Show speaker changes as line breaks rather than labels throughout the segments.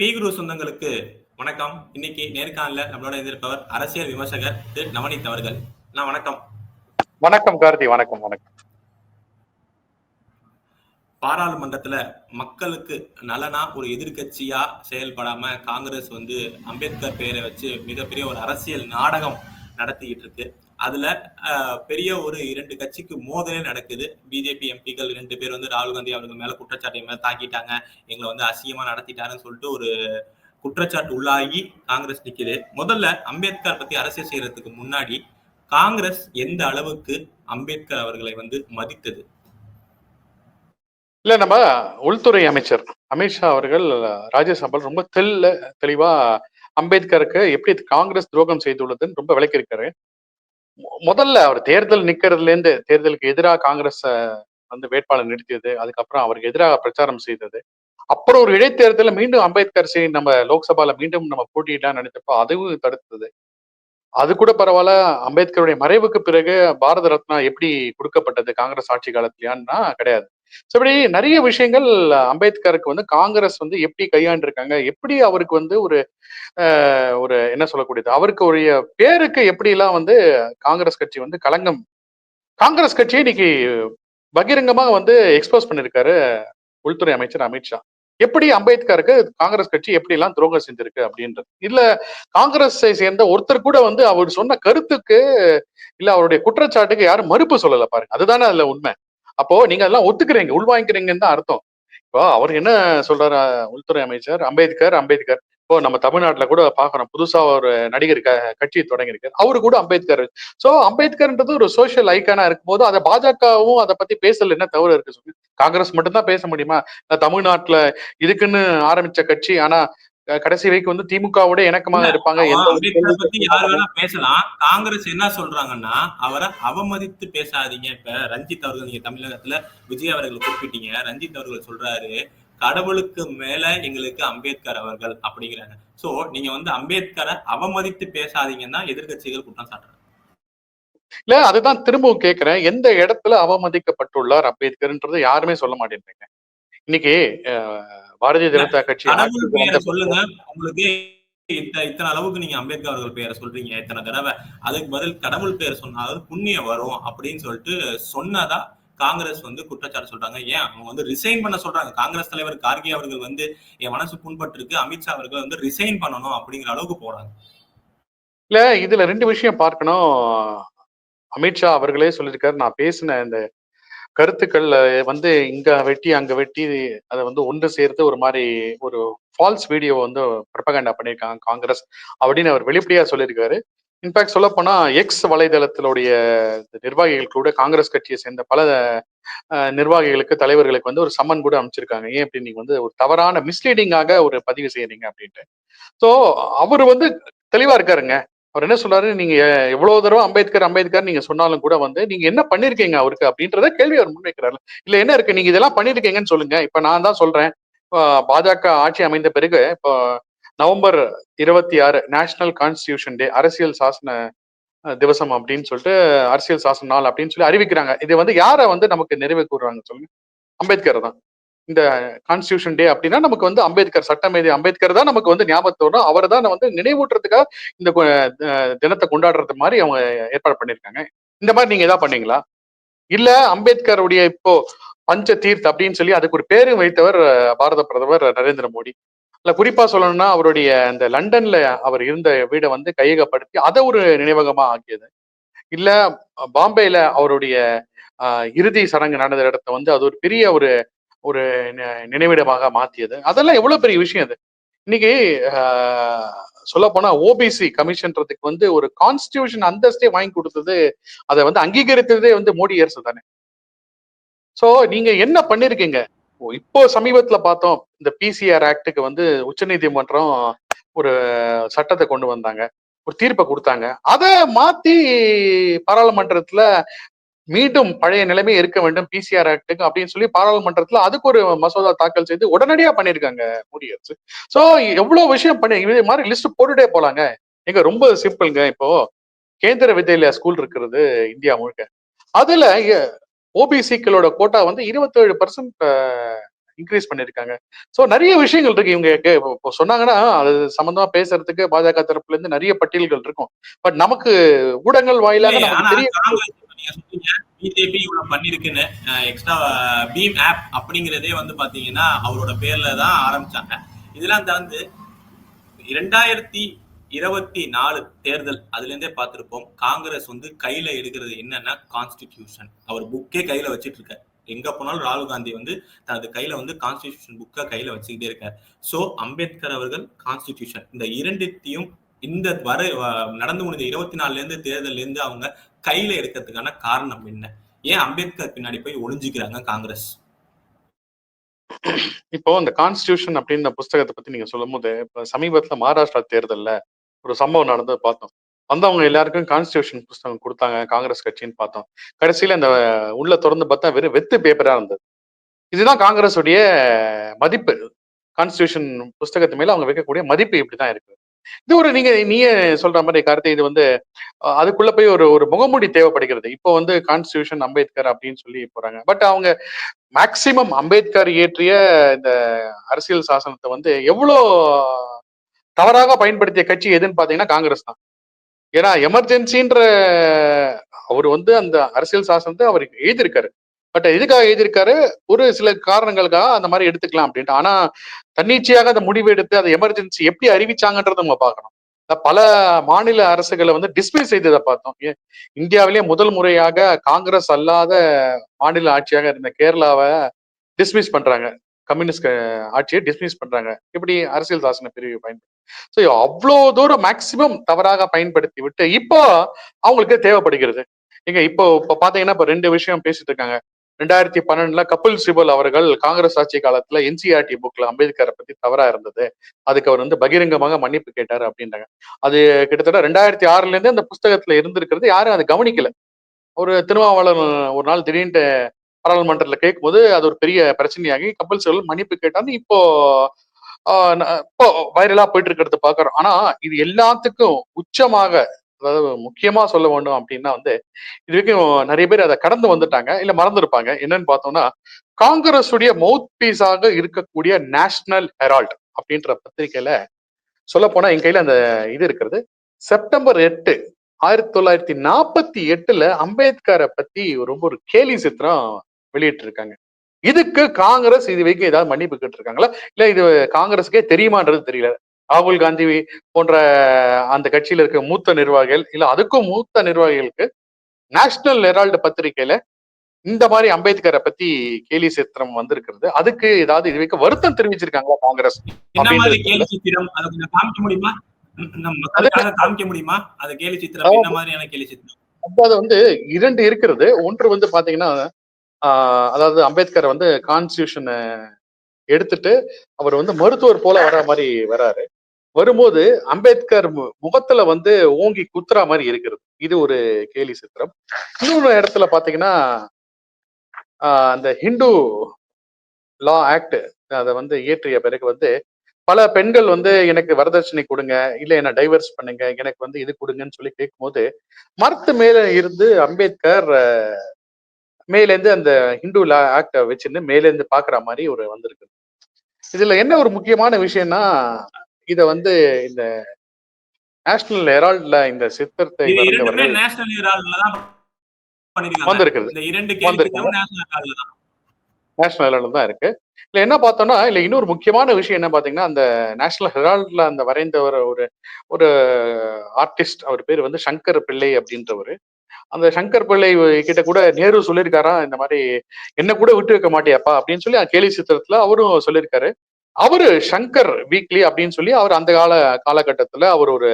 B குரு சொந்தங்களுக்கு வணக்கம். இன்னைக்கு நேர்காணல நம்மளோட இருப்பவர் அரசியல் விமர்சகர் திரு நவனித் அவர்கள். நான் வணக்கம்.
வணக்கம் கார்த்தி. வணக்கம் வணக்கம்.
பாராளுமன்றத்துல மக்களுக்கு நலனா ஒரு எதிர்க்கட்சியா செயல்படாம காங்கிரஸ் வந்து அம்பேத்கர் பெயரை வச்சு மிகப்பெரிய ஒரு அரசியல் நாடகம் நடத்திக்கிட்டு இருக்கு. அதுல பெரிய ஒரு இரண்டு கட்சிக்கு மோதலே நடக்குது. பிஜேபி எம்பிக்கள் ரெண்டு பேர் வந்து ராகுல் காந்தி அவர்கள் மேல குற்றச்சாட்டை மேல தாக்கிட்டாங்க. எங்களை வந்து அசியமா நடத்திட்டாருன்னு சொல்லிட்டு ஒரு குற்றச்சாட்டு உள்ளாகி காங்கிரஸ் நிக்குது. முதல்ல அம்பேத்கர் பத்தி அரசியல் செய்யறதுக்கு முன்னாடி காங்கிரஸ் எந்த அளவுக்கு அம்பேத்கர் அவர்களை வந்து மதித்தது?
இல்ல நம்ம உள்துறை அமைச்சர் அமித்ஷா அவர்கள் ராஜ்யசபால ரொம்ப தெல்ல தெளிவா அம்பேத்கருக்கு எப்படி காங்கிரஸ் துரோகம் செய்துள்ளதுன்னு ரொம்ப விளக்கியிருக்காரு. முதல்ல அவர் தேர்தல் நிக்கிறதுல இருந்து தேர்தலுக்கு எதிராக காங்கிரஸ் வந்து வேட்பாளர் நிறுத்தியது. அதுக்கப்புறம் அவருக்கு எதிராக பிரச்சாரம் செய்தது. அப்புறம் ஒரு இடைத்தேர்தலில் மீண்டும் அம்பேத்கர் சரி நம்ம லோக்சபால மீண்டும் நம்ம போட்டியிடலாம் நினைச்சப்போ அதுவும் தடுத்தது. அது கூட பரவாயில்ல அம்பேத்கருடைய மறைவுக்கு பிறகு பாரத ரத்னா எப்படி கொடுக்கப்பட்டது காங்கிரஸ் ஆட்சி காலத்திலயான்னா கிடையாது. இப்படி நிறைய விஷயங்கள் அம்பேத்கருக்கு வந்து காங்கிரஸ் வந்து எப்படி கையாண்டிருக்காங்க? எப்படி அவருக்கு வந்து ஒரு ஆஹ், ஒரு என்ன சொல்லக்கூடியது? அவருக்கு உரிய பேருக்கு எப்படி எல்லாம் வந்து காங்கிரஸ் கட்சி வந்து களங்கம் காங்கிரஸ் கட்சியை இன்னைக்கு பகிரங்கமா வந்து எக்ஸ்போஸ் பண்ணிருக்காரு உள்துறை அமைச்சர் அமித்ஷா எப்படி அம்பேத்கருக்கு காங்கிரஸ் கட்சி எப்படி எல்லாம் துரோகம் செஞ்சிருக்கு அப்படின்றது? இல்ல காங்கிரஸை சேர்ந்த ஒருத்தர் கூட வந்து அவர் சொன்ன கருத்துக்கு இல்ல அவருடைய குற்றச்சாட்டுக்கு யாரும் மறுப்பு சொல்லல பாருங்க. அதுதானே அதுல உண்மை. அப்போ நீங்க அதெல்லாம் ஒத்துக்கிறீங்க உள்வாங்கிக்கிறீங்கன்னு தான் அர்த்தம். இப்போ அவர் என்ன சொல்றாரு உள்துறை அமைச்சர்? அம்பேத்கர் அம்பேத்கர். இப்போ நம்ம தமிழ்நாட்டுல கூட பாக்குறோம் புதுசா ஒரு நடிகர் க- கட்சி தொடங்கியிருக்காரு அவரு கூட அம்பேத்கர். சோ அம்பேத்கர்ன்றது ஒரு சோஷியல் ஐக்கானா இருக்கும்போது அதை பாஜகவும் அதை பத்தி பேசல என்ன தவறு இருக்கு காங்கிரஸ் மட்டும்தான் பேச முடியுமா? தமிழ்நாட்டுல இதுக்குன்னு ஆரம்பிச்ச கட்சி ஆனா கடைசி வரைக்கும் வந்து திமுகவோட இணக்கமாக இருப்பாங்க.
பேசலாம். காங்கிரஸ் என்ன சொல்றாங்கன்னா அவரை அவமதித்து பேசாதீங்க. இப்ப ரஞ்சித் அவர்கள் நீங்க தமிழகத்துல விஜய் அவர்கள் குறிப்பிட்டீங்க ரஞ்சித் அவர்கள் சொல்றாரு கடவுளுக்கு மேல எங்களுக்கு அம்பேத்கர் அவர்கள் அப்படிங்கிறாங்க. சோ நீங்க வந்து அம்பேத்கரை அவமதித்து பேசாதீங்கன்னா எதிர்க்கட்சிகள் குற்றம் சாட்டுறாங்க.
இல்ல அதுதான் திரும்பவும் கேட்கிறேன் எந்த இடத்துல அவமதிக்கப்பட்டுள்ளார் அம்பேத்கர்ன்றது யாருமே சொல்ல மாட்டேங்கிறீங்க இன்னைக்கு பாரதிய ஜனதா கட்சி
சொல்லுங்க. உங்களுக்கு இத்த- இத்தனை அளவுக்கு நீங்க அம்பேத்கர் அவர்கள் பெயரை சொல்றீங்க. இத்தனை தடவை. அதுக்கு பதில் கடவுள் பெயர் சொன்னாலும் புண்ணியம் வரும் அப்படின்னு சொல்லிட்டு சொன்னதா காங்கிரஸ் வந்து குற்றச்சாட்டு சொல்றாங்க. ஏன்? அவங்க வந்து ரிசைன் பண்ண சொல்றாங்க. காங்கிரஸ் தலைவர் கார்கே அவர்கள் வந்து என் மனசு புண்பட்டு இருக்கு அமித்ஷா அவர்கள் வந்து ரிசைன் பண்ணணும் அப்படிங்கிற அளவுக்கு போறாங்க.
இல்ல இதுல ரெண்டு விஷயம் பார்க்கணும். அமித்ஷா அவர்களே சொல்லியிருக்காரு. நான் பேசின இந்த கருத்துக்கள் வந்து இங்க வெட்டி அங்க வெட்டி அதை வந்து ஒன்று சேர்த்து ஒரு மாதிரி ஒரு ஃபால்ஸ் வீடியோ வந்து ப்ரப்பகண்டா பண்ணியிருக்காங்க காங்கிரஸ் அப்படின்னு அவர் வெளிப்படையா சொல்லியிருக்காரு. இன்ஃபேக்ட் சொல்ல போனா எக்ஸ் வலைதளத்தினுடைய நிர்வாகிகள் கூட காங்கிரஸ் கட்சியை சேர்ந்த பல நிர்வாகிகளுக்கு தலைவர்களுக்கு வந்து ஒரு சம்மன் கூட அமைச்சிருக்காங்க ஏன் அப்படி நீங்க வந்து ஒரு தவறான மிஸ்லீடிங்காக ஒரு பதிவு செய்யறீங்க அப்படின்ட்டு. ஸோ அவர் வந்து தெளிவா இருக்காருங்க. அவர் என்ன சொல்றாரு நீங்க எவ்வளவு தடவை அம்பேத்கர் அம்பேத்கர் நீங்க சொன்னாலும் கூட வந்து நீங்க என்ன பண்ணிருக்கீங்க அவருக்கு? அப்படின்றத கேள்வி அவர் முன்வைக்கிறாரு இல்ல என்ன இருக்கு? நீங்க இதெல்லாம் பண்ணிருக்கீங்கன்னு சொல்லுங்க. இப்ப நான் தான் சொல்றேன். பாஜக ஆட்சி அமைந்த பிறகு இப்போ நவம்பர் இருபத்தி ஆறு நேஷனல் கான்ஸ்டியூஷன் டே அரசியல் சாசன திவசம் அப்படின்னு சொல்லிட்டு அரசியல் சாசன நாள் அப்படின்னு சொல்லி அறிவிக்கிறாங்க. இது வந்து யாரை வந்து நமக்கு நிறைவு கூறுறாங்க சொல்லுங்க? அம்பேத்கர் தான். இந்த கான்ஸ்டியூஷன் டே அப்படின்னா நமக்கு வந்து அம்பேத்கர் சட்டமேதை அம்பேத்கர் தான் நமக்கு வந்து ஞாபகத்தை வரும் அவர் தான் வந்து நினைவூட்டுறதுக்காக இந்த தினத்தை கொண்டாடுறது மாதிரி அவங்க ஏற்பாடு பண்ணியிருக்காங்க. இந்த மாதிரி நீங்க ஏதாவது பண்ணீங்களா? இல்ல அம்பேத்கருடைய இப்போ பஞ்ச தீர்த் அப்படின்னு சொல்லி அதுக்கு ஒரு பேரும் வைத்தவர் பாரத பிரதமர் நரேந்திர மோடி. இல்ல குறிப்பா சொல்லணும்னா அவருடைய அந்த லண்டன்ல அவர் இருந்த வீடை வந்து கையகப்படுத்தி அதை ஒரு நினைவகமா ஆக்கியது. இல்ல பாம்பேல அவருடைய இறுதி சடங்கு நடந்த இடத்த வந்து அது ஒரு பெரிய ஒரு ஒரு நினைவிடமாக மாத்தியது. அதெல்லாம் எவ்வளவு பெரிய விஷயம் அது இன்னைக்கு சொல்ல போனா ஓபிசி கமிஷன்றதுக்கு வந்து ஒரு கான்ஸ்டியூஷன் அந்தஸ்தே வாங்கி கொடுத்தது அதை வந்து அங்கீகரித்ததே வந்து மோடி அரசு தானே. சோ நீங்க என்ன பண்ணிருக்கீங்க? இப்போ சமீபத்துல பார்த்தோம் இந்த பிசிஆர் ஆக்டுக்கு வந்து உச்ச நீதிமன்றம் ஒரு சட்டத்தை கொண்டு வந்தாங்க. ஒரு தீர்ப்பை கொடுத்தாங்க. அதை மாத்தி பாராளுமன்றத்துல மீண்டும் பழைய நிலைமை இருக்க வேண்டும் பிசிஆர் ஆக்டுக்கு அப்படின்னு சொல்லி பாராளுமன்றத்துல அதுக்கு ஒரு மசோதா தாக்கல் செய்து உடனடியா பண்ணிருக்காங்க மோடி அரசு. சோ எவ்வளவு விஷயம் பண்ணி இது மாதிரி லிஸ்ட் போட்டுட்டே போலாங்க. எங்க ரொம்ப சிம்பிள்ங்க இப்போ. கேந்திர வித்யாலயா ஸ்கூல் இருக்கிறது இந்தியா முழுக்க. அதுல ஓபிசிக்களோட கோட்டா வந்து இருபத்தேழு பர்சன்ட் இன்க்ரீஸ் பண்ணிருக்காங்க. சோ நிறைய விஷயங்கள் இருக்கு. இவங்க இப்போ சொன்னாங்கன்னா அது சம்பந்தமா பேசுறதுக்கு பாஜக தரப்புல இருந்து நிறைய பட்டியல்கள் இருக்கும். பட் நமக்கு ஊடகங்கள் வாயிலாக நமக்கு தெரிய
நீங்க சொன்னீங்க பிஜேபி இவ்வளவு பண்ணிருக்குன்னு எக்ஸ்ட்ரா பீம் ஆப் அப்படிங்கறதே வந்து பாத்தீங்கன்னா அவரோட பேர்ல தான் ஆரம்பிச்சாங்க. இதெல்லாம் தாழ்ந்து இரண்டாயிரத்தி இருபத்தி நாலு தேர்தல் அதுல இருந்தே பார்த்திருப்போம். காங்கிரஸ் வந்து கையில எடுக்கிறது என்னன்னா கான்ஸ்டிடியூஷன் அவர் புக்கே கையில வச்சிட்டு இருக்காரு எங்க போனாலும் ராகுல் காந்தி வந்து தனது கையில வந்து கான்ஸ்டிடியூஷன் புக்கை கையில வச்சுக்கிட்டே இருக்காரு. சோ அம்பேத்கர் அவர்கள் கான்ஸ்டிடியூஷன் இந்த இரண்டுத்தையும் இந்த வர நடந்து முடிந்த இருபத்தி நாலுல இருந்து தேர்தல்ல இருந்து அவங்க கையில எடுக்கிறதுக்கான காரணம் என்ன? ஏன் அம்பேத்கர் பின்னாடி போய் ஒளிஞ்சுக்கிறாங்க காங்கிரஸ்?
இப்போ அந்த கான்ஸ்டியூஷன் அப்படின்ற புஸ்தகத்தை பத்தி நீங்க சொல்லும் போது இப்ப சமீபத்துல மகாராஷ்டிரா தேர்தல்ல ஒரு சம்பவம் நடந்தது பார்த்தோம். வந்தவங்க எல்லாருக்கும் கான்ஸ்டியூஷன் புஸ்தகம் கொடுத்தாங்க காங்கிரஸ் கட்சின்னு பார்த்தோம். கடைசியில அந்த உள்ள திறந்து பார்த்தா வெறும் வெத்து பேப்பரா இருந்தது. இதுதான் காங்கிரஸுடைய மதிப்பு. கான்ஸ்டியூஷன் புஸ்தகத்து மேல அவங்க வைக்கக்கூடிய மதிப்பு இப்படிதான் இருக்கு. இது ஒரு நீங்க நீங்க சொல்ற மாதிரி கருத்து. இது வந்து அதுக்குள்ள போய் ஒரு ஒரு முகமூடி தேவைப்படுகிறது. இப்போ வந்து கான்ஸ்டியூஷன் அம்பேத்கர் அப்படின்னு சொல்லி போறாங்க. பட் அவங்க மேக்சிமம் அம்பேத்கர் இயற்றிய இந்த அரசியல் சாசனத்தை வந்து எவ்வளோ தவறாக பயன்படுத்திய கட்சி எதுன்னு பாத்தீங்கன்னா காங்கிரஸ் தான். ஏன்னா எமர்ஜென்சின்ற அவர் வந்து அந்த அரசியல் சாசனத்தை அவர் எழுதியிருக்காரு. பட் எதுக்காக எழுதியிருக்காரு? ஒரு சில காரணங்களுக்காக அந்த மாதிரி எடுத்துக்கலாம் அப்படின்ட்டு. ஆனா தன்னிச்சையாக அந்த முடிவு எடுத்து அந்த எமர்ஜென்சி எப்படி அறிவிச்சாங்கன்றத நம்ம பார்க்கணும். பல மாநில அரசுகளை வந்து டிஸ்மிஸ் செய்ததை பார்த்தோம். இந்தியாவிலேயே முதல் முறையாக காங்கிரஸ் அல்லாத மாநில ஆட்சியாக இருந்த கேரளாவை டிஸ்மிஸ் பண்றாங்க. கம்யூனிஸ்ட் ஆட்சியை டிஸ்மிஸ் பண்றாங்க. இப்படி அரசியல் சாசன பிரிவு பயன்படுத்தி. ஸோ அவ்வளோ தூரம் மேக்சிமம் தவறாக பயன்படுத்தி விட்டு இப்போ அவங்களுக்கு தேவைப்படுகிறது. நீங்க இப்போ இப்போ பாத்தீங்கன்னா இப்போ ரெண்டு விஷயம் பேசிட்டு இருக்காங்க. ரெண்டாயிரத்தி பன்னெண்டுல கபில் சிபல் அவர்கள் காங்கிரஸ் ஆட்சி காலத்துல என்சிஆர்டி புக்ல அம்பேத்கரை பத்தி தவறா இருந்தது. அதுக்கு அவர் வந்து பகிரங்கமாக மன்னிப்பு கேட்டாரு அப்படின்றாங்க. அது கிட்டத்தட்ட ரெண்டாயிரத்தி ஆறுல இருந்து அந்த புஸ்தகத்துல இருந்திருக்கிறது யாரும் அதை கவனிக்கல. ஒரு திருமாவளவன் ஒரு நாள் திடீர்னு பாராளுமன்றத்துல கேட்கும்போது அது ஒரு பெரிய பிரச்சனையாகி கபில் சிபல் மன்னிப்பு கேட்டாங்க இப்போ இப்போ வைரலா போயிட்டு இருக்கிறது பாக்குறோம் ஆனா இது எல்லாத்துக்கும் உச்சமாக அதாவது முக்கியமா சொல்ல வேண்டும் அப்படின்னா வந்து இது வரைக்கும் நிறைய பேர் அதை கடந்து வந்துட்டாங்க இல்ல மறந்துருப்பாங்க. என்னன்னு பார்த்தோம்னா காங்கிரஸ் உடைய மவுத் பீஸாக இருக்கக்கூடிய நேஷனல் ஹெரால்ட் அப்படின்ற பத்திரிகையில சொல்ல போனா என் கையில அந்த இது இருக்கிறது. செப்டம்பர் எட்டு ஆயிரத்தி தொள்ளாயிரத்தி நாற்பத்தி எட்டுல அம்பேத்கரை பத்தி ரொம்ப ஒரு கேலி சித்திரம் வெளியிட்டு இருக்காங்க இதுக்கு காங்கிரஸ் இது வரைக்கும் ஏதாவது மன்னிப்பு கேட்டிருக்காங்களா? இல்ல இது காங்கிரஸுக்கே தெரியுமான்றது தெரியல. ராகுல் காந்தி போன்ற அந்த கட்சியில இருக்க மூத்த நிர்வாகிகள் இல்ல அதுக்கும் மூத்த நிர்வாகிகளுக்கு நேஷனல் ஹெரால்டு பத்திரிகையில இந்த மாதிரி அம்பேத்கரை பத்தி கேலி சித்திரம் வந்திருக்கிறது. அதுக்கு ஏதாவது இது வரைக்கும் வருத்தம் தெரிவிச்சிருக்காங்களா காங்கிரஸ் அதாவது வந்து இரண்டு இருக்கிறது. ஒன்று வந்து பாத்தீங்கன்னா அதாவது அம்பேத்கர் வந்து கான்ஸ்டியூஷனை எடுத்துட்டு அவர் வந்து மருத்துவர் போல வர மாதிரி வராரு வரும்போது அம்பேத்கர் மு- முகத்துல வந்து ஓங்கி குத்துறா மாதிரி இருக்கிறது. இது ஒரு கேலி சித்திரம். இன்னொரு இடத்துல பாத்தீங்கன்னா அந்த ஹிந்து லா ஆக்ட் அதை வந்து இயற்றிய பிறகு வந்து பல பெண்கள் வந்து எனக்கு வரதட்சணை கொடுங்க இல்ல என்ன டைவர்ஸ் பண்ணுங்க எனக்கு வந்து இது கொடுங்கன்னு சொல்லி கேட்கும்போது மரத்து மேல இருந்து அம்பேத்கர் மேலேருந்து அந்த ஹிந்து லா ஆக்டை வச்சிருந்து மேலேருந்து பாக்குற மாதிரி ஒரு வந்திருக்கு. இதுல என்ன ஒரு முக்கியமான விஷயம்னா இத வந்து இந்த நேஷனல் ஹெரால்ட்ல இந்த சித்திரத்தை வரைந்தவர்கள்
நேஷனல்
ஹெரால்டு தான் இருக்கு. இல்ல என்ன பார்த்தோம்னா இல்ல இன்னொரு முக்கியமான விஷயம் என்ன பாத்தீங்கன்னா அந்த நேஷனல் ஹெரால்ட்ல அந்த வரைந்தவர் ஒரு ஒரு ஆர்டிஸ்ட் அவர் பேர் வந்து சங்கர் பிள்ளை அப்படின்றவர். அந்த சங்கர் பிள்ளை கிட்ட கூட நேரு சொல்லியிருக்காராம் இந்த மாதிரி என்ன கூட விட்டு வைக்க மாட்டியாப்பா? அப்படின்னு சொல்லி கேலி சித்திரத்துல அவரும் சொல்லியிருக்காரு. அவரு சங்கர் வீக்லி அப்படின்னு சொல்லி அவர் அந்த கால காலகட்டத்துல அவர் ஒரு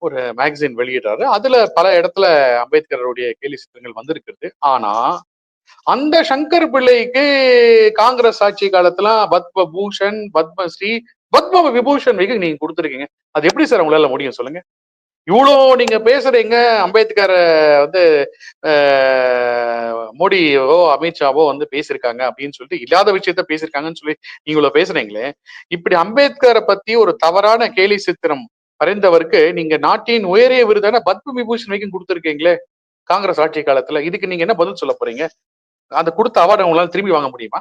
ஒரு மேகசின் வெளியிடுறாரு. அதுல பல இடத்துல அம்பேத்கருடைய கேலி சித்திரங்கள் வந்திருக்கிறது. ஆனா அந்த சங்கர் பிள்ளைக்கு காங்கிரஸ் ஆட்சி காலத்துல பத்ம பூஷன் பத்மஸ்ரீ பத்ம விபூஷன் வைக்க நீங்க கொடுத்துருக்கீங்க. அது எப்படி சார் உங்களால முடியும் சொல்லுங்க? இவ்வளோ நீங்க பேசுறீங்க அம்பேத்கர் வந்து மோடியோ அமித்ஷாவோ வந்து பேசியிருக்காங்க அப்படின்னு சொல்லிட்டு இல்லாத விஷயத்த பேசியிருக்காங்கன்னு சொல்லி நீங்க இவ்வளவு பேசுறீங்களே இப்படி அம்பேத்கரை பத்தி ஒரு தவறான கேலி சித்திரம் வரைந்தவருக்கு நீங்க நாட்டின் உயரிய விருதான பத்ம விபூஷன் வரைக்கும் கொடுத்துருக்கீங்களே காங்கிரஸ் ஆட்சி காலத்துல. இதுக்கு நீங்க என்ன பதில் சொல்ல போறீங்க? அந்த கொடுத்த அவார்டு உங்களால திரும்பி வாங்க முடியுமா?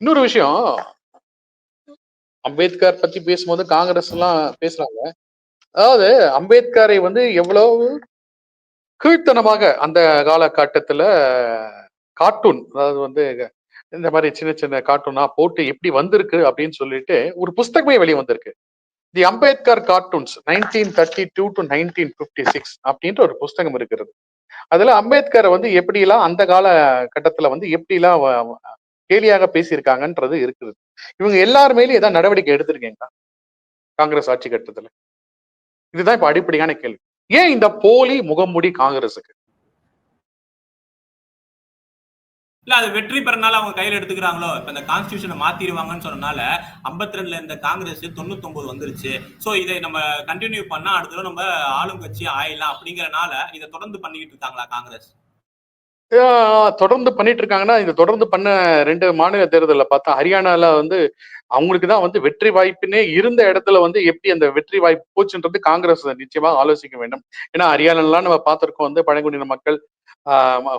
இன்னொரு விஷயம் அம்பேத்கர் பத்தி பேசும்போது காங்கிரஸ் எல்லாம் பேசுறாங்க. அதாவது அம்பேத்கரை வந்து எவ்வளவு கீழ்த்தனமாக அந்த காலகட்டத்துல கார்ட்டூன் அதாவது வந்து இந்த மாதிரி சின்ன சின்ன கார்ட்டூனா போட்டு எப்படி வந்திருக்கு அப்படின்னு சொல்லிட்டு ஒரு புஸ்தகமே வெளியே வந்திருக்கு. The Ambedkar cartoons nineteen thirty two to nineteen fifty six அப்படின்ற ஒரு புஸ்தகம் இருக்கிறது. அதுல அம்பேத்கரை வந்து எப்படிலாம் அந்த கால கட்டத்துல வந்து எப்படிலாம் கேலியாக பேசியிருக்காங்கன்றது இருக்குது. இவங்க எல்லாருமேலும் ஏதாவது நடவடிக்கை எடுத்திருக்கீங்களா? காங்கிரஸ் ஆட்சி கட்டத்துல. இதுதான் இப்ப அடிப்படையான கேள்வி. ஏன் இந்த போலி முகமூடி காங்கிரஸுக்கு?
இல்ல அது வெற்றி பெறனால அவங்க கையில எடுத்துக்கிறாங்களோ? இப்ப இந்த கான்ஸ்டியூஷனை மாத்திடுவாங்கன்னு சொன்னனால 52 ரெண்டுல இருந்த காங்கிரஸ் 99 வந்துருச்சு. சோ இதை நம்ம கண்டினியூ பண்ணா அடுத்த நம்ம ஆளும் கட்சி ஆயிடலாம் அப்படிங்கறனால இதை தொடர்ந்து பண்ணிக்கிட்டு இருக்காங்களா காங்கிரஸ்?
தொடர்ந்து பண்ணிட்டு இருக்காங்கன்னா இந்த தொடர்ந்து பண்ண ரெண்டு மாநில தேர்தலில் பார்த்தா ஹரியானால வந்து அவங்களுக்கு தான் வந்து வெற்றி வாய்ப்புனே இருந்த இடத்துல வந்து எப்படி அந்த வெற்றி வாய்ப்பு போச்சுன்றது காங்கிரஸ் நிச்சயமாக ஆலோசிக்க வேண்டும். ஏன்னா ஹரியானாலாம் நம்ம பார்த்துருக்கோம் வந்து பழங்குடியின மக்கள்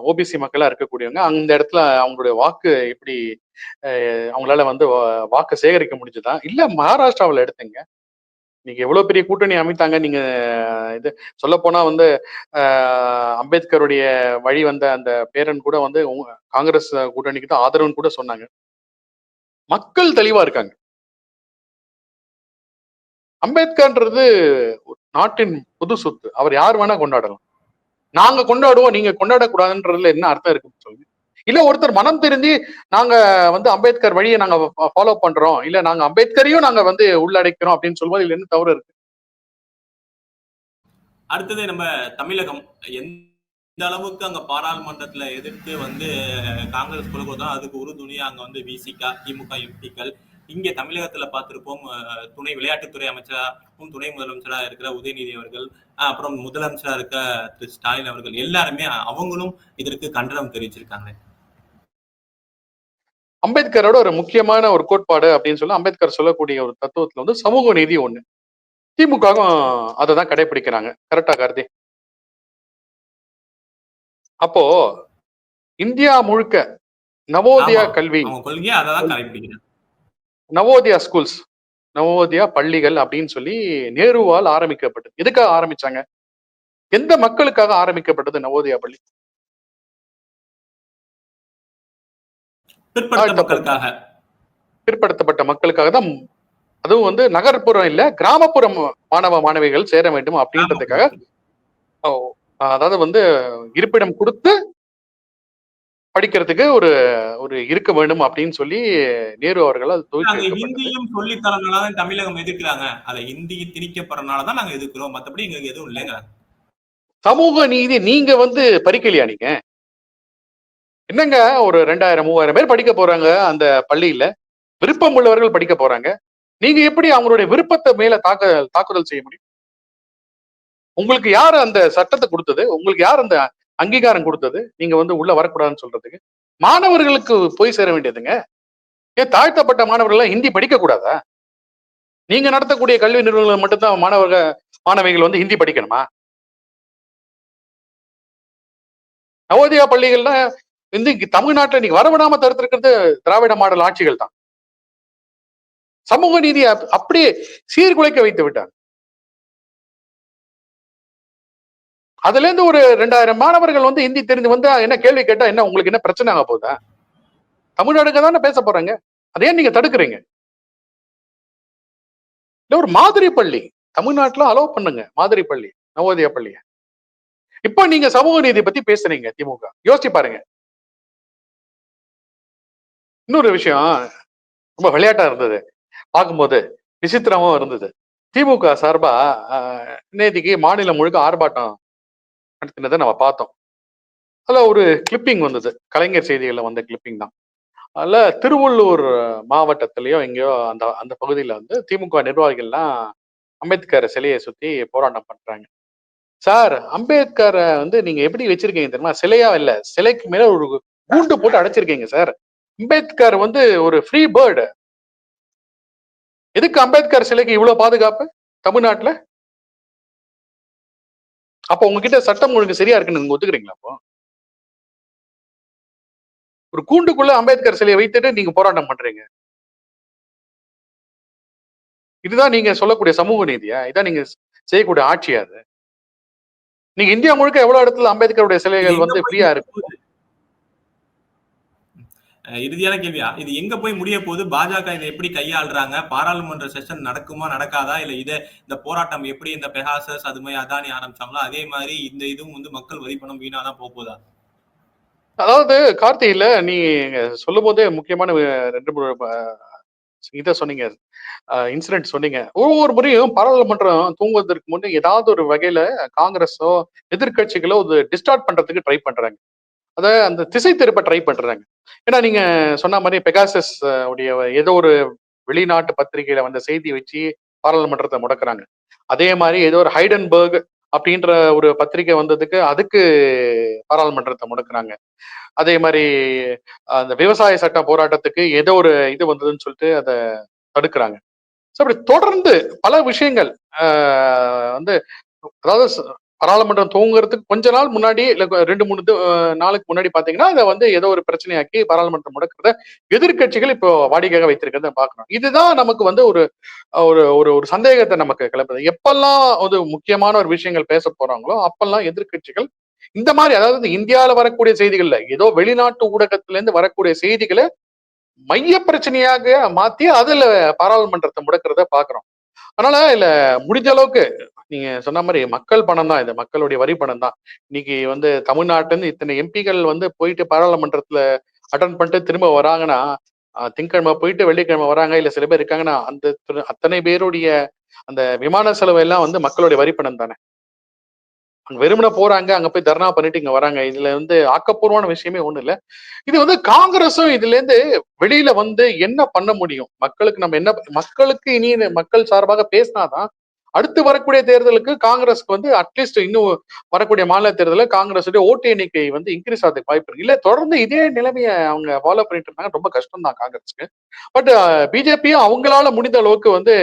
ஓபிசி மக்களா இருக்கக்கூடியவங்க அந்த இடத்துல அவங்களுடைய வாக்கு எப்படி அவங்களால வந்து வாக்கு சேகரிக்க முடிஞ்சுதா? இல்ல மகாராஷ்டிராவில் எடுத்துங்க. நீங்க எவ்வளவு பெரிய கூட்டணி அமைத்தாங்க நீங்க இது சொல்ல போனா வந்து அம்பேத்கருடைய வழி வந்த அந்த பேரன் கூட வந்து காங்கிரஸ் கூட்டணிக்கு தான் ஆதரவுன்னு கூட சொன்னாங்க. மக்கள் தெளிவா இருக்காங்க. அம்பேத்கர்ன்றது நாட்டின் பொது சொத்து. அவர் யார் வேணா கொண்டாடலாம். நாங்க கொண்டாடுவோம் நீங்க கொண்டாடக்கூடாதுன்றதுல என்ன அர்த்தம் இருக்குன்னு சொல்லுங்க. இல்ல ஒருத்தர் மனம் திருந்தி நாங்க வந்து அம்பேத்கர் வழியை நாங்க ஃபாலோ பண்றோம். இல்ல நாங்க அம்பேத்கரையும் நாங்க வந்து உள்ளடக்கிறோம் அப்படின்னு சொல்லும்போது இதுல என்ன தவறு இருக்கு?
அடுத்தது நம்ம தமிழகம். எந்த அளவுக்கு அங்க பாராளுமன்றத்துல எதிர்த்து வந்து காங்கிரஸ் கொடுக்குறதோ அதுக்கு உறுதுணையா அங்க வந்து விசிகா திமுக எம்பிக்கள் இங்க தமிழகத்துல பார்த்திருப்போம் அஹ், துணை விளையாட்டுத்துறை அமைச்சராகவும் துணை முதலமைச்சரா இருக்கிற உதயநிதி அவர்கள் அப்புறம் முதலமைச்சரா இருக்க திரு ஸ்டாலின் அவர்கள் எல்லாருமே அவங்களும் இதற்கு கண்டனம் தெரிவிச்சிருக்காங்க.
அம்பேத்கரோட ஒரு முக்கியமான ஒரு கோட்பாடு அப்படின்னு சொல்லி அம்பேத்கர் சொல்லக்கூடிய ஒரு தத்துவத்துல வந்து சமூக நீதி ஒண்ணு. திமுகவும் அதை தான் கடைபிடிக்கிறாங்க கரெக்டா கார்த்தி? அப்போ இந்தியா முழுக்க நவோதயா. கல்வி நவோதயா ஸ்கூல்ஸ் நவோதயா பள்ளிகள் அப்படின்னு சொல்லி நேருவால் ஆரம்பிக்கப்பட்டது. எதுக்காக ஆரம்பிச்சாங்க? எந்த மக்களுக்காக ஆரம்பிக்கப்பட்டது நவோதயா பள்ளி? பிற்படுத்தப்பட்ட மக்களுக்காக. தான் அதுவும் வந்து நகர்ப்புறம் இல்ல கிராமப்புற மாணவ மாணவிகள் சேர வேண்டும் அப்படின்றதுக்காக அதாவது வந்து இருப்பிடம் கொடுத்து படிக்கிறதுக்கு ஒரு ஒரு இருக்க வேண்டும் அப்படின்னு சொல்லி நேரு அவர்கள்.
ஹிந்தியும் சொல்லி தரனாலதான் தமிழகம் எதிர்க்கிறாங்க. அதை ஹிந்தி திணிக்கப்படுறதுனாலதான் நாங்க எதிர்க்கிறோம். மத்தபடி எங்களுக்கு எதுவும் இல்லைங்க.
சமூக நீதி நீங்க வந்து பறிக்கலையா நீங்க? என்னங்க ஒரு ரெண்டாயிரம் மூவாயிரம் பேர் படிக்க போறாங்க அந்த பள்ளியில? விருப்பம் உள்ளவர்கள் படிக்க போறாங்க. நீங்க எப்படி அவங்களுடைய விருப்பத்தை மேல தாக்க தாக்குதல் செய்ய முடியும்? உங்களுக்கு யார் அந்த சட்டத்தை கொடுத்தது? உங்களுக்கு யார் அந்த அங்கீகாரம் கொடுத்தது? நீங்க வந்து உள்ள வரக்கூடாதுன்னு சொல்றதுக்கு? மாணவர்களுக்கு போய் சேர வேண்டியதுங்க. ஏன் தாழ்த்தப்பட்ட மாணவர்கள்லாம் ஹிந்தி படிக்க கூடாதா? நீங்க நடத்தக்கூடிய கல்வி நிறுவனங்கள் மட்டும்தான் மாணவர்கள் மாணவிகள் வந்து ஹிந்தி படிக்கணுமா? நவோதயா பள்ளிகள்ல வந்து இங்க நீங்க இன்னைக்கு வரவிடாம தடுத்திருக்கிறது திராவிட மாடல் ஆட்சிகள் தான். சமூக நீதியை அப்படியே சீர்குலைக்க வைத்து விட்டாங்க. அதுல இருந்து ஒரு ரெண்டாயிரம் மாணவர்கள் வந்து ஹிந்தி தெரிஞ்சு வந்து என்ன கேள்வி கேட்டா என்ன உங்களுக்கு என்ன பிரச்சனை ஆக போகுதா? தமிழ்நாடுக்கு தானே பேச போறாங்க. அதையே நீங்க தடுக்கிறீங்க? இல்ல ஒரு மாதிரி பள்ளி. தமிழ்நாட்டுல அலோவ் பண்ணுங்க மாதிரி பள்ளி நவோதயா பள்ளியை. இப்போ நீங்க சமூக நீதி பத்தி பேசுறீங்க திமுக. யோசிச்சு பாருங்க. இன்னொரு விஷயம் ரொம்ப விளையாட்டா இருந்தது. பார்க்கும்போது விசித்திரமும் இருந்தது. திமுக சார்பா நேதிக்கு மாநிலம் முழுக்க ஆர்ப்பாட்டம் நடத்தினதை நம்ம பார்த்தோம். அதில் ஒரு கிளிப்பிங் வந்தது. கலைஞர் செய்திகளில் வந்த கிளிப்பிங் தான். அதில் திருவள்ளூர் மாவட்டத்திலயோ எங்கேயோ அந்த அந்த பகுதியில் வந்து திமுக நிர்வாகிகள்லாம் அம்பேத்கர் சிலையை சுற்றி போராட்டம் பண்ணுறாங்க சார் அம்பேத்கரை வந்து நீங்கள் எப்படி வச்சிருக்கீங்க தெரியுமா? சிலையா இல்லை சிலைக்கு மேலே ஒரு கூண்டு போட்டு அடைச்சிருக்கீங்க சார். அம்பேத்கர் வந்து ஒரு ஃப்ரீ பேர்டு எதுக்கு அம்பேத்கர் சிலைக்கு இவ்வளவு பாதுகாப்பு? தமிழ்நாட்டுல? அப்ப உங்ககிட்ட சட்டம் ஒழுங்கு சரியா இருக்குன்னு நீங்க ஒத்துக்கிறீங்களா அப்போ? ஒரு கூண்டுக்குள்ள அம்பேத்கர் சிலையை வைத்துட்டு நீங்க போராட்டம் பண்றீங்க. இதுதான் நீங்க சொல்லக்கூடிய சமூக நீதியா? இதான் நீங்க செய்யக்கூடிய ஆட்சியா அது. நீங்க இந்தியா முழுக்க எவ்வளவு இடத்துல அம்பேத்கருடைய சிலைகள் வந்து ஃப்ரீயா இருக்கு?
இறுதியான கேள்வியா? இது எங்க போய் முடிய போகுது? பாஜக இதை எப்படி கையாளுறாங்க? பாராளுமன்ற செஷன் நடக்குமா நடக்காதா? இல்ல இத இந்த போராட்டம் எப்படி இந்த பெகாசஸ் அது மாதிரி அதானி ஆரம்பிச்சாங்களோ அதே மாதிரி இந்த இதுவும் வந்து மக்கள் வரி பணம் வீணா தான் போதா
அதாவது கார்த்தியில நீ சொல்லும் போதே முக்கியமான ரெண்டு மூணு இதை சொன்னீங்க. இன்சிடென்ட் சொன்னீங்க. ஒவ்வொரு முறையும் பாராளுமன்றம் தூங்குவதற்கு முன்னே ஏதாவது ஒரு வகையில காங்கிரஸோ எதிர்க்கட்சிகளோ ஒரு டிஸ்டார்ட் பண்றதுக்கு ட்ரை பண்றாங்க. அதை அந்த திசை திருப்ப ட்ரை பண்றாங்க. ஏன்னா நீங்க சொன்ன மாதிரி பெகாசஸ் உடைய ஏதோ ஒரு வெளிநாட்டு பத்திரிகையில வந்த செய்தி வச்சு பாராளுமன்றத்தை முடக்கிறாங்க. அதே மாதிரி ஏதோ ஒரு ஹைடன்பர்க் அப்படின்ற ஒரு பத்திரிகை வந்ததுக்கு அதுக்கு பாராளுமன்றத்தை முடக்கிறாங்க. அதே மாதிரி அந்த விவசாய சட்ட போராட்டத்துக்கு ஏதோ ஒரு இது வந்ததுன்னு சொல்லிட்டு அதை தடுக்கிறாங்க. ஸோ அப்படி தொடர்ந்து பல விஷயங்கள் வந்து அதாவது பாராளுமன்றம் தூங்குறதுக்கு கொஞ்ச நாள் முன்னாடி இல்லை ரெண்டு மூணு நாளுக்கு முன்னாடி பாத்தீங்கன்னா அதை வந்து ஏதோ ஒரு பிரச்சனையாக்கி பாராளுமன்றம் முடக்கிறத எதிர்க்கட்சிகள் இப்போ வாடிக்கையாக வைத்திருக்கிறத பார்க்கணும் இதுதான் நமக்கு வந்து ஒரு ஒரு ஒரு ஒரு சந்தேகத்தை நமக்கு கிளப்புது. எப்பெல்லாம் ஒரு முக்கியமான ஒரு விஷயங்கள் பேச போறாங்களோ அப்பெல்லாம் எதிர்க்கட்சிகள் இந்த மாதிரி அதாவது இந்தியாவில வரக்கூடிய செய்திகள்ல ஏதோ வெளிநாட்டு ஊடகத்துல இருந்து வரக்கூடிய செய்திகளை மைய பிரச்சனையாக மாத்தி அதுல பாராளுமன்றத்தை முடக்கிறத பாக்குறோம். அதனால இல்ல முடிஞ்ச அளவுக்கு நீங்க சொன்ன மாதிரி மக்கள் பணம் தான் இது. மக்களுடைய வரி பணம் தான். இன்னைக்கு வந்து தமிழ்நாட்டுல இருந்து இத்தனை எம்பிக்கள் வந்து போயிட்டு பாராளுமன்றத்துல அட்டன் பண்ணிட்டு திரும்ப வராங்கன்னா திங்கக்கிழமை திங்கட்கிழமை போயிட்டு வெள்ளிக்கிழமை வராங்க இல்ல சில பேர் இருக்காங்கன்னா அந்த அத்தனை பேருடைய அந்த விமான செலவு எல்லாம் வந்து மக்களுடைய வரி பணம் தானே. வெறுமன போறாங்க அங்க போய் தர்ணா பண்ணிட்டு இங்க வராங்க. இதுல வந்து ஆக்கப்பூர்வமான விஷயமே ஒண்ணு இல்ல. இது வந்து காங்கிரஸும் இதுல இருந்து வெளியில வந்து என்ன பண்ண முடியும்? மக்களுக்கு நம்ம என்ன மக்களுக்கு இனி மக்கள் சார்பாக பேசினாதான் அடுத்து வரக்கூடிய தேர்தலுக்கு காங்கிரஸ்க்கு வந்து அட்லீஸ்ட் இன்னும் வரக்கூடிய மாநில தேர்தலில் காங்கிரஸுடைய ஓட்டு எண்ணிக்கை வந்து இன்க்ரீஸ் ஆகிறதுக்கு வாய்ப்பு இருக்கு. இல்ல தொடர்ந்து இதே நிலைமையை அவங்க ஃபாலோ பண்ணிட்டு இருந்தாங்க. ரொம்ப கஷ்டம் தான் காங்கிரஸ்க்கு பட் பிஜேபியும் அவங்களால முடிந்த அளவுக்கு வந்து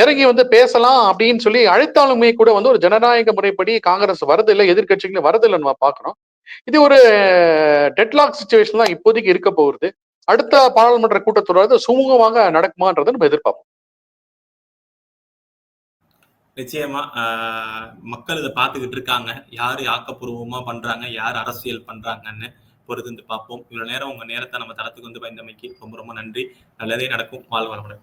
இறங்கி வந்து பேசலாம் அப்படின்னு சொல்லி அழைத்தாலுமே கூட வந்து ஒரு ஜனநாயக முறைப்படி காங்கிரஸ் வரது இல்லை எதிர்கட்சிகள் வரது இல்லை நம்ம பார்க்கணும் இது ஒரு டெட்லாக் சுச்சுவேஷன் தான் இப்போதைக்கு இருக்க போகுது. அடுத்த பாராளுமன்ற கூட்டத்தொடர் சுமூகமாக நடக்குமான்றதை நம்ம எதிர்பார்ப்போம்.
நிச்சயமா ஆஹ் மக்கள் இதை பார்த்துக்கிட்டு இருக்காங்க. யாரு ஆக்கப்பூர்வமா பண்றாங்க யார் அரசியல் பண்றாங்கன்னு பொறுத்து பார்ப்போம். இவ்வளவு நேரம் உங்க நேரத்தை நம்ம தளத்துக்கு வந்து பயந்தமைக்கு ரொம்ப ரொம்ப நன்றி. நல்லதே நடக்கும். வாழ்வளமுடன்.